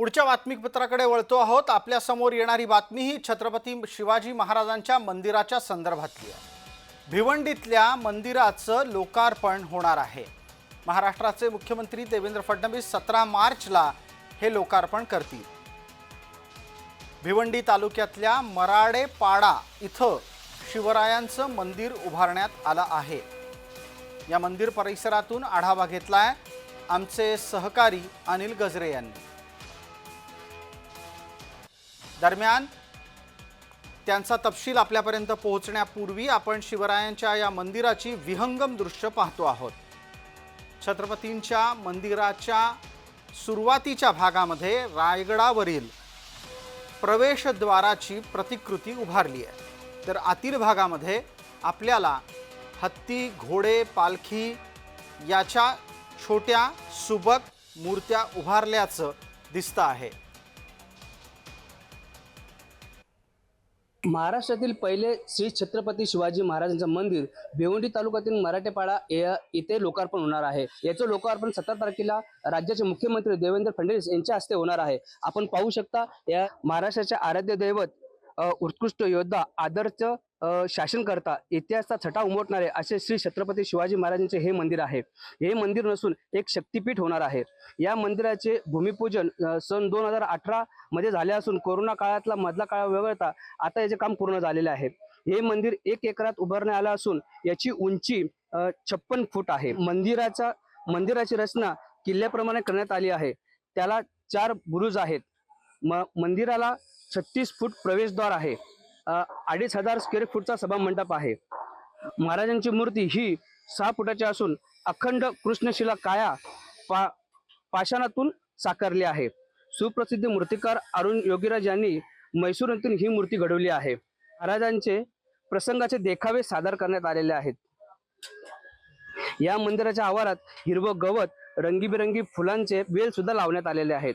पुढच्या बातमीपत्राकडे वळतो आहोत. आपल्यासमोर येणारी बातमी ही छत्रपती शिवाजी महाराजांच्या मंदिराच्या संदर्भातली आहे. भिवंडीतल्या मंदिराचं लोकार्पण होणार आहे. महाराष्ट्राचे मुख्यमंत्री देवेंद्र फडणवीस सतरा मार्चला हे लोकार्पण करतील. भिवंडी तालुक्यातल्या मराडेपाडा इथं शिवरायांचं मंदिर उभारण्यात आलं आहे. या मंदिर परिसरातून आढावा घेतलाय आमचे सहकारी अनिल गजरे यांनी. दरम्यान त्यांचा तपशील आपल्यापर्यंत पोहोचण्यापूर्वी आपण शिवरायांच्या या मंदिराची विहंगम दृश्य पाहतो आहोत. छत्रपतींच्या मंदिराच्या सुरुवातीच्या भागामध्ये रायगडावरील प्रवेशद्वाराची प्रतिकृती उभारली आहे. तर आतील भागामध्ये आपल्याला हत्ती घोडे पालखी याच्या छोट्या सुबक मूर्त्या उभारल्याचं दिसतं आहे. महाराष्ट्रातील पहिले श्री छत्रपती शिवाजी महाराजांचं मंदिर भिवंडी तालुक्यातील मराठेपाडा या- इथे लोकार्पण होणार आहे. याचं लोकार्पण सतरा तारखेला राज्याचे मुख्यमंत्री देवेंद्र फडणवीस यांच्या हस्ते होणार आहे. आपण पाहू शकता या महाराष्ट्राचे आराध्य दैवत उत्कृष्ट योद्धा आदर्श शासन शासनकर्ता इतिहासचा छटा उमटणारे असे श्री छत्रपती शिवाजी महाराजांचे हे मंदिर आहे. हे मंदिर नसून एक शक्तिपीठ होणार आहे. या मंदिराचे भूमिपूजन सन दोन हजार अठरा मध्ये झाले असून कोरोना काळातला मधला काळ वगळता आता याचे काम पूर्ण झालेले आहे. हे मंदिर एक एकरात उभारण्यात आलं असून याची उंची छप्पन फूट आहे. मंदिराचा मंदिराची रचना किल्ल्याप्रमाणे करण्यात आली आहे. त्याला चार बुरुज आहेत. म मंदिराला छत्तीस फूट प्रवेशद्वार आहे. अडीच हजार स्क्वेअर फूटचा सभा मंडप आहे. महाराजांची मूर्ती ही सहा फुटाची असून अखंड कृष्णशिला काया पा पाषाणातून साकारली आहे. सुप्रसिद्ध मूर्तिकार अरुण योगीराज यांनी म्हैसूर येथून ही मूर्ती घडवली आहे. महाराजांचे प्रसंगाचे देखावे सादर करण्यात आलेले आहेत. या मंदिराच्या आवारात हिरवं गवत रंगीबेरंगी फुलांचे वेल सुद्धा लावण्यात आलेले आहेत.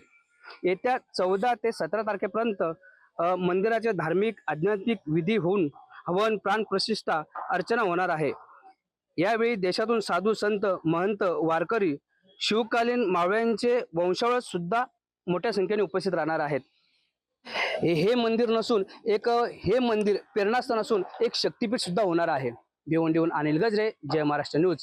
येत्या चौदा ते सतरा तारखेपर्यंत मंदिराचे धार्मिक आध्यात्मिक विधी होऊन हवन प्राण प्रतिष्ठा अर्चना होणार आहे. यावेळी देशातून साधू संत महंत वारकरी शिवकालीन मावळ्यांचे वंशावळ सुद्धा मोठ्या संख्येने उपस्थित राहणार आहेत. हे हे मंदिर नसून एक हे मंदिर प्रेरणास्थान असून एक शक्तीपीठ सुद्धा होणार आहे. भिवंडीहून अनिल गजरे जय महाराष्ट्र न्यूज.